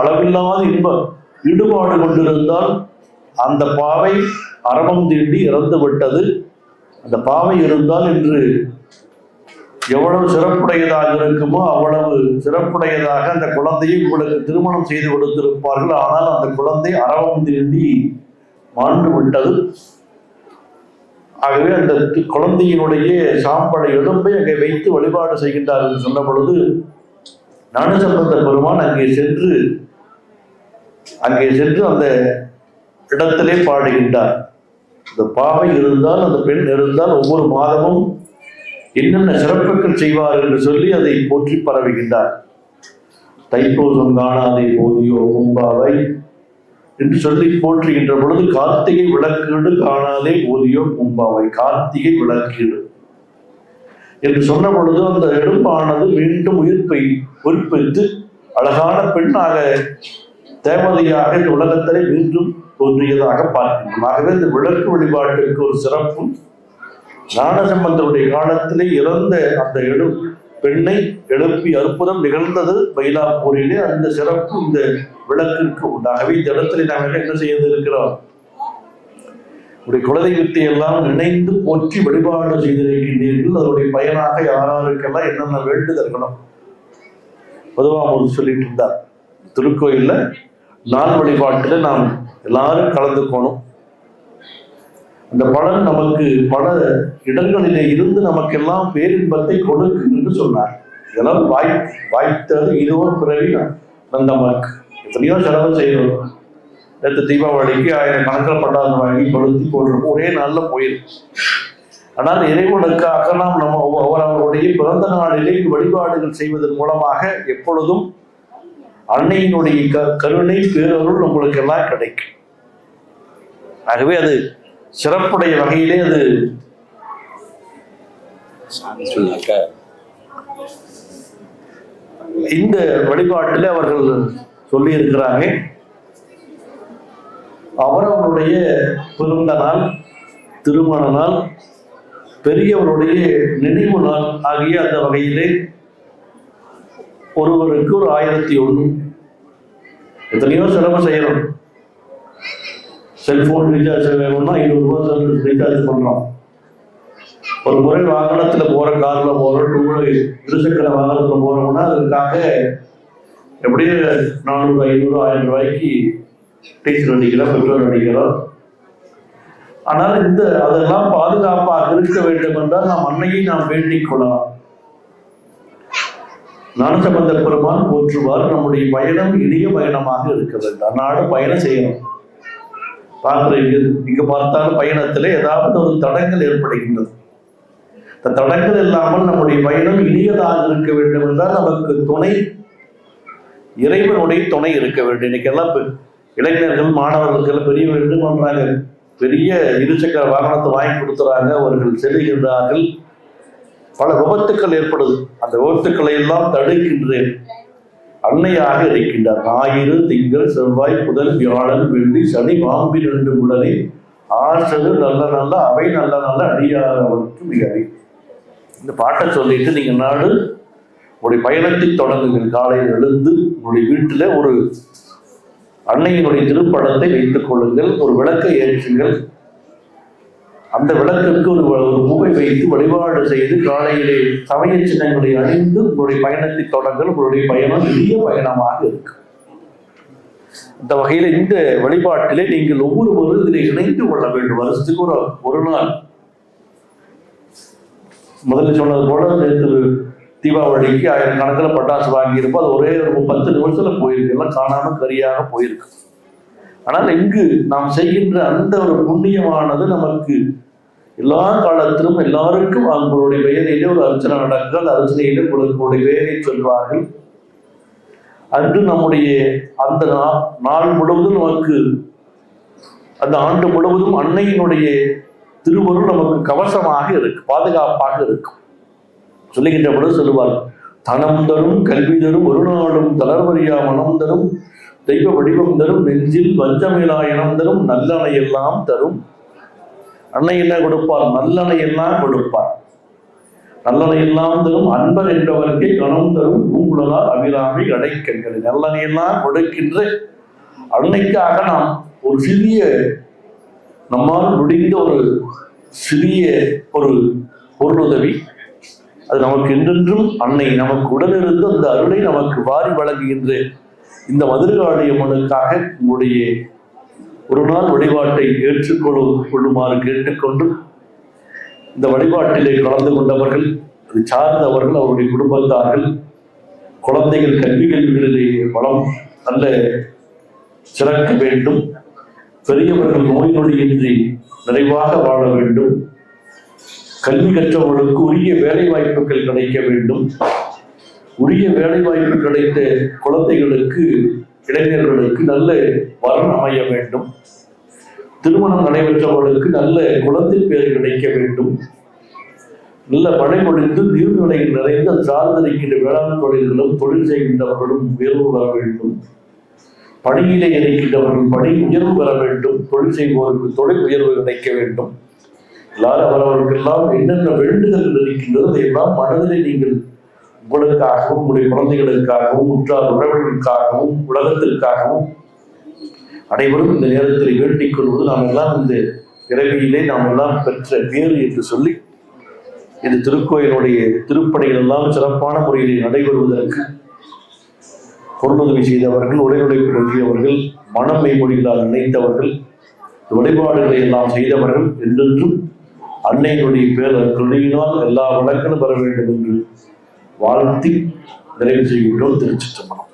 அளவில்லாத இன்பம் ஈடுபாடு கொண்டிருந்தால் அந்த பாவை அரவம் தீண்டி இறந்து விட்டது. அந்த பாவை இருந்தால் இன்று எவ்வளவு சிறப்புடையதாக இருக்குமோ அவ்வளவு சிறப்புடையதாக அந்த குழந்தையை உங்களுக்கு திருமணம் செய்து கொடுத்திருப்பார்கள். ஆனால் அந்த குழந்தை அறவம் தீண்டி மாண்டு விட்டது. ஆகவே அந்த குழந்தையினுடைய சாம்பலை எலும்பை அங்கே வைத்து வழிபாடு செய்கின்றார் என்று சொன்ன பொழுது ஞானசம்பந்த பெருமான் அங்கே சென்று அங்கே சென்று அந்த இடத்திலே பாடுகின்றார். இந்த பாவை இருந்தால் அந்த பெண் இருந்தால் ஒவ்வொரு மாதமும் என்னென்ன சிறப்புகள் செய்வார் என்று சொல்லி அதை போற்றி பரவுகின்றார். தைப்பூசம் காணாதே போதியோ பூம்பாவை என்று சொல்லி போற்றுகின்ற பொழுது கார்த்திகை விளக்கீடு காணாதே போதியோ பூம்பாவை கார்த்திகை விளக்கீடு. என்று சொன்ன பொழுது அந்த எடுப்பானது மீண்டும் உயிர்ப்பை பொறுப்பேற்று அழகான பெண்ணாக தேவதையாக இந்த உலகத்திலே மீண்டும் தோன்றியதாக பார்க்கின்றோம். ஆகவே இந்த விளக்கு வழிபாட்டிற்கு ஒரு சிறப்பும் ஞானசம்பந்தருடைய காலத்திலே இறந்த அந்த எழு பெண்ணை எழுப்பி அற்புதம் நிகழ்ந்தது மயிலாப்பூரிலே. அந்த சிறப்பு இந்த விளக்கிற்கு உண்டாகவே இந்த இடத்துல நாங்கள் என்ன செய்து இருக்கிறோம் உடைய குலதெய்வத்தை எல்லாம் நினைந்து போற்றி வழிபாடு செய்திருக்கின்றீர்கள். அதனுடைய பயனாக யாராருக்கெல்லாம் என்னென்ன வேண்டுதல்களும் பொதுவாக ஒரு சொல்லிட்டு இருந்தார். திருக்கோயிலில் நாள் வழிபாட்டில் நாம் எல்லாரும் கலந்துக்கணும் அந்த பலன் நமக்கு பல இடங்களிலே இருந்து நமக்கெல்லாம் பேரின்பத்தை கொடுக்கும் என்று சொன்னார். இதெல்லாம் வாய் வாய்த்தது இதுவோ பிறவி நந்தமக்கு எத்தனையோ செலவு செய்யணும் நேற்று தீபாவளிக்கு ஆயிரம் கணக்கில் பட்டாசு வாங்கி கொளுத்தி போடுறப்போ ஒரே நாளில் போயிருக்கு ஆனால் இறைவனுக்காக நாம் நம்ம அவரவருடைய பிறந்த நாளிலே வழிபாடுகள் செய்வதன் மூலமாக எப்பொழுதும் அன்னையினுடைய க கருணை பேரருள் உங்களுக்கு எல்லாம் கிடைக்கும். ஆகவே அது சிறப்புடைய வகையிலே அது இந்த வழிபாட்டில் அவர்கள் சொல்லி இருக்கிறாங்க அவரவருடைய பிறந்த நாள் திருமண நாள் பெரியவருடைய நினைவு நாள் ஆகிய அந்த வகையிலே ஒருவருக்கு ஒரு ஆயிரத்தி ஒன்று. எத்தனையோ செலவு செய்யணும் செல்போன் ரீசார்ஜ் வேணும்னா இருபது ரூபாய் ரீசார்ஜ் பண்ணுறோம் ஒரு முறை வாகனத்தில் போகிற காரில் போகிற டூ இருசக்கர வாகனத்தில் போகிறோம்னா அதுக்காக எப்படியும் நானூறு ஐநூறு ஆயிரம் ரூபாய்க்கு டீசல் அடிக்கிறோம் பெட்ரோல் அடிக்கிறோம் ஆனால் இந்த அதெல்லாம் பாதுகாப்பாக இருக்க வேண்டும் என்றால் நாம் அன்னையை நாம் வேண்டிக் கொள்ளலாம். ஞானசம்பந்த பெருமான் போற்றுவார் நம்முடைய பயணம் இனிய பயணமாக இருக்க வேண்டும். நாடு பயணம் செய்யணும். பார்க்குறீங்க இங்க பார்த்தாலும் பயணத்தில் ஏதாவது ஒரு தடங்கள் ஏற்படுகின்றது. இந்த தடங்கள் இல்லாமல் நம்முடைய பயணம் இனியதாக இருக்க வேண்டும் என்றால் நமக்கு துணை இறைவனுடைய துணை இருக்க வேண்டும். இன்னைக்கு எல்லாம் இளைஞர்கள் மாணவர்களுக்கு எல்லாம் பெரிய வேண்டும் பண்றாங்க பெரிய இருசக்கர வாகனத்தை வாங்கி கொடுத்துறாங்க. அவர்கள் செல்லுகின்றார்கள் பல விபத்துக்கள் ஏற்படுது. அந்த விபத்துக்களை எல்லாம் தடுக்கின்றேன். அன்னையாக இருக்கின்றார். ஞாயிறு திங்கள் செவ்வாய் புதன் வியாழன் வெள்ளி சனி பாம்பின் ரெண்டு உடனே ஆற்றல் நல்ல நல்ல அவை நல்ல நல்ல அடியாரவருக்கு மிக இந்த பாட்டை சொல்லிட்டு நீங்க நாடு உங்களுடைய பயணத்தை தொடங்குங்கள். காலையில் எழுந்து உங்களுடைய வீட்டில் ஒரு அன்னையினுடைய திருப்படத்தை வைத்துக் கொள்ளுங்கள். ஒரு விளக்கை ஏற்றுங்கள். அந்த விளக்கிற்கு ஒரு ஒரு புகை வைத்து வழிபாடு செய்து காலையிலே சமய சின்னங்களை அணிந்து உங்களுடைய பயணத்தை தொடங்கள். உங்களுடைய பயணம் பெரிய பயணமாக இருக்கும் இந்த வகையில இந்த வழிபாட்டிலே நீங்கள் ஒவ்வொரு இதில் இணைந்து கொள்ள வேண்டும். வருஷத்துக்கு ஒரு ஒரு நாள். முதல்ல சொன்னது போல நேற்று தீபாவளிக்கு ஆயிரம் கணக்கில் பட்டாசு வாங்கியிருப்போம். அது ஒரே ஒரு பத்து நிமிஷத்தில் போயிருக்கு. எல்லாம் காணாமல் கரியாக போயிருக்கு. ஆனால் இங்கு நாம் செய்கின்ற அந்த ஒரு புண்ணியமானது நமக்கு எல்லா காலத்திலும் எல்லாருக்கும் அவங்களுடைய பெயரிலே ஒரு அர்ச்சனை நடக்கும் அந்த அர்ச்சனையிலே உங்களுடைய பெயரை சொல்வார்கள். அன்று நம்முடைய அந்த நா- நாள் முழுவதும் நமக்கு அந்த ஆண்டு முழுவதும் அன்னையினுடைய திருவருள் நமக்கு கவசமாக இருக்கு பாதுகாப்பாக இருக்கும் சொல்லுகின்ற பொழுது சொல்லுவார் தனம் தரும் கல்வி தரும் ஒரு நாளும் தளர்வரியா மனம் தரும் தெய்வ வடிவம் தரும் நெஞ்சில் வஞ்சமிலா இனம் தரும் நல்லணை எல்லாம் தரும். அன்னை என்ன கொடுப்பார்? நல்லணை எல்லாம் கொடுப்பார்? நல்லனை எல்லாம் தரும் அன்பர் என்றவர்க்கே கணம் தரும் பூங்குழலால் அபிராமி அடைக்கண்களை. நல்லனை எல்லாம் கொடுக்கின்ற அன்னைக்காக நாம் ஒரு சிறிய நம்மால் முடிந்த ஒரு சிறிய ஒரு பொருளுதவி அது நமக்கு என்றென்றும் அன்னை நமக்கு உடனிருந்து அந்த அருளை நமக்கு வாரி வழங்குகின்ற இந்த மதுரகாளியம்மனுக்காக உங்களுடைய ஒரு நாள் வழிபாட்டை ஏற்றுக்கொள்ள கொள்ளுமாறு கேட்டுக்கொண்டு இந்த வழிபாட்டிலே கலந்து கொண்டவர்கள் அது சார்ந்தவர்கள் அவருடைய குடும்பத்தார்கள் குழந்தைகள் கல்வி கல்விகளிலே வளம் நல்ல சிறக்க வேண்டும். பெரியவர்கள் நோய் நொடியின்றி நிறைவாக வாழ வேண்டும். கல்வி கற்றவர்களுக்கு உரிய வேலை வாய்ப்புகள் கிடைக்க வேண்டும். உரிய வேலை வாய்ப்பு கிடைத்த குழந்தைகளுக்கு இளைஞர்களுக்கு நல்ல வரன் அமைய வேண்டும். திருமணம் நடைபெற்றவர்களுக்கு நல்ல குழந்தை பேர் கிடைக்க வேண்டும். நல்ல மழை பொழிந்து நீர்நிலையில் நிறைந்து சார்ந்திருக்கின்ற வேளாண் தொழில்களும் தொழில் செய்கின்றவர்களும் உயர்வு பெற வேண்டும். பணியிலே இருக்கின்றவர்கள் பணி உயர்வு பெற வேண்டும். தொழில் செய்பவருக்கு தொழில் உயர்வு கிடைக்க வேண்டும். எல்லாரும் அவரவர்களுக்கெல்லாம் என்னென்ன வேண்டுதல்கள் இருக்கின்றதோ அதையெல்லாம் மனதிலே நீங்கள் உங்களுக்காகவும் உங்களுடைய குழந்தைகளுக்காகவும் உற்றார் உறவினர்களுக்காகவும் உலகத்திற்காகவும் அனைவரும் இந்த நேரத்தில் வேண்டிக் கொள்வது நாம் எல்லாம் இந்த பிறவியிலே நாம் எல்லாம் பெற்ற பேறு என்று சொல்லி இந்த திருக்கோயிலுடைய திருப்பணிகள் எல்லாம் சிறப்பான முறையில் நடைபெறுவதற்கு பொருளுதவி செய்தவர்கள் உடனுழைப்பு நல்கியவர்கள் மனம் மெய்மொழிகளால் நினைத்தவர்கள் வழிபாடுகளை எல்லாம் செய்தவர்கள் என்றென்றும் அன்னையினுடைய பேரர் கருணையினால் எல்லா வழக்கலும் பெற வேண்டும் என்று வாழ்த்தி நிறைவு செய்கின்றோம் திருச்சிற்றம்பலம்.